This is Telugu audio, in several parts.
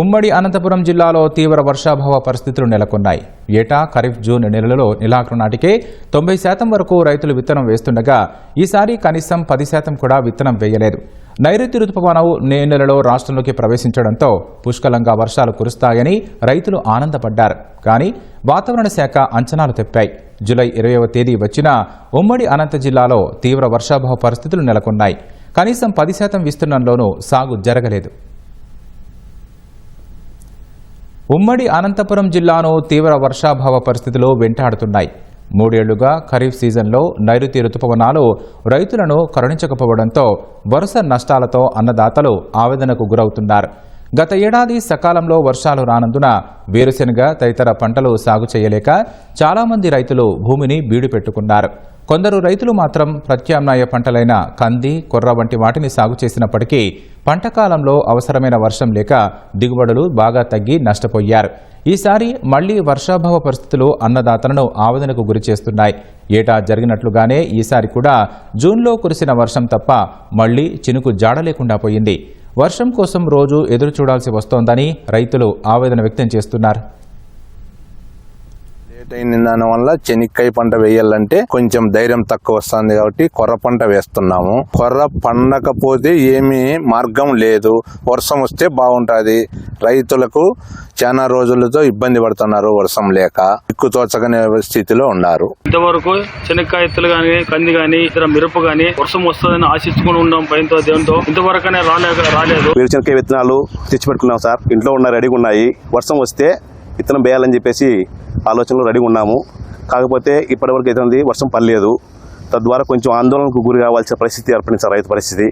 ఉమ్మడి అనంతపురం జిల్లాలో తీవ్ర వర్షాభావ పరిస్థితులు నెలకొన్నాయి. ఏటా ఖరీఫ్ జూన్ నెలలలో నెలాఖరు నాటికే తొంభై శాతం వరకు రైతులు విత్తనం వేస్తుండగా ఈసారి కనీసం పది శాతం కూడా విత్తనం వేయలేదు. నైరుతి రుతుపవనం నే నెలలో రాష్ట్రంలోకి ప్రవేశించడంతో పుష్కలంగా వర్షాలు కురుస్తాయని రైతులు ఆనందపడ్డారు. కానీ వాతావరణ శాఖ అంచనాలు తెప్పాయి. జూలై ఇరవైవ తేదీ వచ్చిన ఉమ్మడి అనంత జిల్లాలో తీవ్ర వర్షాభావ పరిస్థితులు నెలకొన్నాయి. కనీసం పది శాతం విస్తీర్ణంలోనూ సాగు జరగలేదు. ఉమ్మడి అనంతపురం జిల్లాను తీవ్ర వర్షాభావ పరిస్థితులు వెంటాడుతున్నాయి. మూడేళ్ళుగా ఖరీఫ్ సీజన్లో నైరుతి రుతుపవనాలు రైతులను కరుణించకపోవడంతో వరుస నష్టాలతో అన్నదాతలు ఆవేదనకు గురవుతున్నారు. గత ఏడాది సకాలంలో వర్షాలు రానందున వేరుశెనగ తదితర పంటలు సాగు చేయలేక చాలామంది రైతులు భూమిని బీడు పెట్టుకున్నారు కొందరు రైతులు మాత్రం ప్రత్యామ్నాయ పంటలైన కంది కొర్ర వంటి వాటిని సాగు చేసినప్పటికీ పంట కాలంలో అవసరమైన వర్షం లేక దిగుబడులు బాగా తగ్గి నష్టపోయారు. ఈసారి మళ్ళీ వర్షాభావ పరిస్థితులు అన్నదాతలను ఆవేదనకు గురిచేస్తున్నాయి ఏటా జరిగినట్లుగానే ఈసారి కూడా జూన్లో కురిసిన వర్షం తప్ప మళ్ళీ చినుకు జాడ లేకుండా పోయింది. వర్షం కోసం రోజు ఎదురు చూడాల్సి వస్తోందని రైతులు ఆవేదన వ్యక్తం చేస్తున్నారు. లేట్ అయిన దాని వల్ల చెనిక్కాయ పంట వేయాలంటే కొంచెం ధైర్యం తక్కువ వస్తుంది కాబట్టి కొర్ర పంట వేస్తున్నాము. కొర్ర పండకపోతే ఏమీ మార్గం లేదు. వర్షం వస్తే బాగుంటది. రైతులకు చాలా రోజులతో ఇబ్బంది పడుతున్నారు వర్షం లేక. దిక్కు తోచకనే స్థితిలో ఉన్నారు. ఇంతవరకు శనక్కాయ ఎత్తులు గాని కంది గాని ఇతర మిరప గాని వర్షం వస్తుందని ఆశించుకుని ఉన్నాం భయంతో దేవునితో ఇంతవరకనే రాలేక రాలేదు. వేరుశనగకాయ విత్తనాలు తెచ్చి పెట్టుకున్నాం సార్. ఇంట్లో ఉన్న రెడీగా ఉన్నాయి. వర్షం వస్తే విత్తనం వేయాలని చెప్పేసి ఆలోచనలు రెడీగా ఉన్నాము. కాకపోతే ఇప్పటివరకు అయితే ఉంది వర్షం పడలేదు తద్వారా కొంచెం ఆందోళనకు గురి కావాల్సిన పరిస్థితి ఏర్పడింది రైతు పరిస్థితి.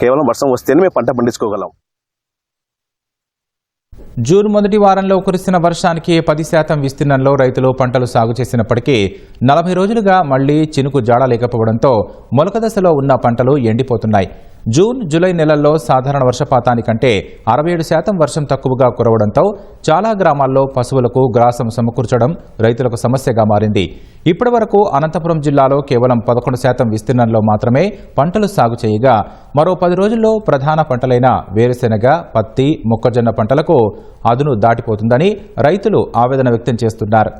కేవలం వర్షం వస్తేనే మేము పంట పండించుకోగలం. జూన్ మొదటి వారంలో కురిసిన వర్షానికి పది శాతం విస్తీర్ణంలో రైతులు పంటలు సాగు చేసినప్పటికీ నలభై రోజులుగా మళ్ళీ చినుకు జాడ లేకపోవడంతో మొలక దశలో ఉన్న పంటలు ఎండిపోతున్నాయి. జూన్ జూలై నెలల్లో సాధారణ వర్షపాతానికంటే అరవై ఏడు శాతం వర్షం తక్కువగా కురవడంతో చాలా గ్రామాల్లో పశువులకు గ్రాసం సమకూర్చడం రైతులకు సమస్యగా మారింది. ఇప్పటి వరకు అనంతపురం జిల్లాలో కేవలం పదకొండు శాతం విస్తీర్ణంలో మాత్రమే పంటలు సాగు చేయగా మరో పది రోజుల్లో ప్రధాన పంటలైన వేరుశెనగ పత్తి మొక్కజొన్న పంటలకు అదును దాటిపోతుందని రైతులు ఆవేదన వ్యక్తం చేస్తున్నారు.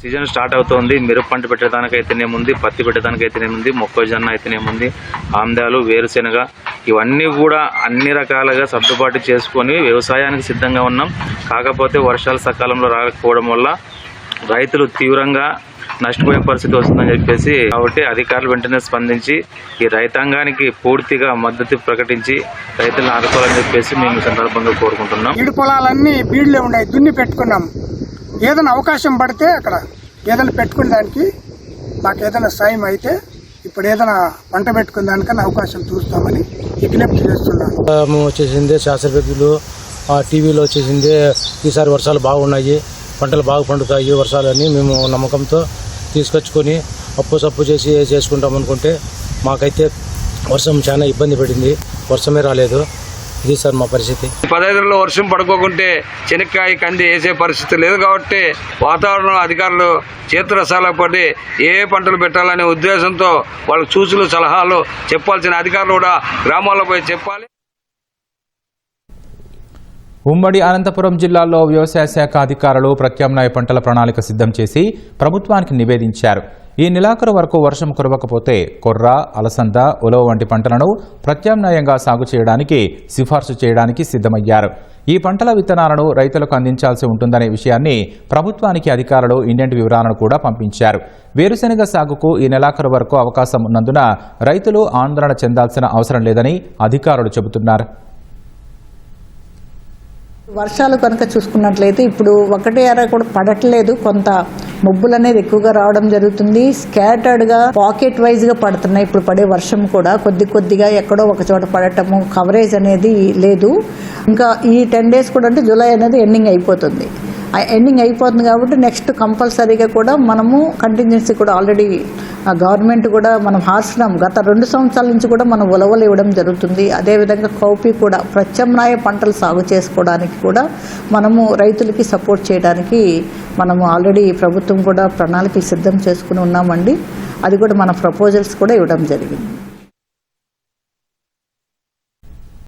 సీజన్ స్టార్ట్ అవుతోంది. మిరప పంట పెట్టడానికైతేనేముంది పత్తి పెట్టడానికైతేనేముంది మొక్కజొన్న అయితేనేముంది ఆమ్దాలు వేరుశెనగ ఇవన్నీ కూడా అన్ని రకాలుగా సర్దుబాటు చేసుకొని వ్యవసాయానికి సిద్ధంగా ఉన్నాం. కాకపోతే వర్షాలు సకాలంలో రాకపోవడం వల్ల రైతులు తీవ్రంగా నష్టపోయే పరిస్థితి వస్తుందని చెప్పేసి కాబట్టి అధికారులు వెంటనే స్పందించి ఈ రైతాంగానికి పూర్తిగా మద్దతు ప్రకటించి రైతులను ఆదుకోవాలని చెప్పేసి మేము సందర్భంగా కోరుకుంటున్నాం. పొలాలన్నీ బీడ్లే ఉన్నాయి దున్ని పెట్టుకున్నాం. ఏదైనా అవకాశం పడితే అక్కడ ఏదైనా పెట్టుకునే దానికి మాకు ఏదైనా సాయం అయితే ఇప్పుడు ఏదైనా పంట పెట్టుకునే దానికన్నా అవకాశం చూస్తామని విజ్ఞప్తి చేస్తున్నాను. మేము వచ్చేసింది శాస్త్రవేత్తలు టీవీలో వచ్చేసింది ఈసారి వర్షాలు బాగున్నాయి పంటలు బాగా పండుతాయి వర్షాలని మేము నమ్మకంతో తీసుకొచ్చుకొని అప్పు సప్పు చేసి చేసుకుంటాం అనుకుంటే మాకైతే వర్షం చాలా ఇబ్బంది పడింది వర్షమే రాలేదు. ఇది సార్ మా పరిస్థితి. పదహైదులో వర్షం పడుకోకుంటే చెనక్కాయ కంది వేసే పరిస్థితి లేదు కాబట్టి వాతావరణ అధికారులు చేతురసాల పడి ఏ ఏ పంటలు పెట్టాలనే ఉద్దేశంతో వాళ్ళ సూచనలు సలహాలు చెప్పాల్సిన అధికారులు కూడా గ్రామాల్లో పోయి చెప్పాలి. ఉమ్మడి అనంతపురం జిల్లాలో వ్యవసాయ శాఖ అధికారులు ప్రత్యామ్నాయ పంటల ప్రణాళిక సిద్ధం చేసి ప్రభుత్వానికి నివేదించారు. ఈ నెలాఖరు వరకు వర్షం కురవకపోతే కొర్ర అలసంద ఉలవ వంటి పంటలను ప్రత్యామ్నాయంగా సాగు చేయడానికి సిఫార్సు చేయడానికి సిద్ధమయ్యారు. ఈ పంటల విత్తనాలను రైతులకు అందించాల్సి ఉంటుందనే విషయాన్ని ప్రభుత్వానికి అధికారులు ఇండెంట్ వివరాలను కూడా పంపించారు. వేరుశెనగ సాగుకు ఈ నెలాఖరు వరకు అవకాశం ఉన్నందున రైతులు ఆందోళన చెందాల్సిన అవసరం లేదని అధికారులు చెబుతున్నారు. వర్షాలు కనుక చూసుకున్నట్లయితే ఇప్పుడు ఒకటే అర కూడా పడట్లేదు. కొంత మబ్బులు అనేది ఎక్కువగా రావడం జరుగుతుంది. స్కాటర్డ్గా పాకెట్ వైజ్గా పడుతున్నాయి. ఇప్పుడు పడే వర్షం కూడా కొద్ది కొద్దిగా ఎక్కడో ఒక చోట పడటము కవరేజ్ అనేది లేదు. ఇంకా ఈ టెన్ డేస్ కూడా అంటే జూలై అనేది ఎండింగ్ అయిపోతుంది. ఆ ఎండింగ్ అయిపోతుంది కాబట్టి నెక్స్ట్ కంపల్సరీగా కూడా మనము కంటిన్యూన్సీ కూడా ఆల్రెడీ గవర్నమెంట్ కూడా మనం హాస్యం గత రెండు సంవత్సరాల నుంచి కూడా మనం ఉలవలు ఇవ్వడం జరుగుతుంది. అదేవిధంగా కౌపీ కూడా ప్రత్యామ్నాయ పంటలు సాగు చేసుకోవడానికి కూడా మనము రైతులకి సపోర్ట్ చేయడానికి మనము ఆల్రెడీ ప్రభుత్వం కూడా ప్రణాళికలు సిద్ధం చేసుకుని ఉన్నామండి. అది కూడా మన ప్రపోజల్స్ కూడా ఇవ్వడం జరిగింది.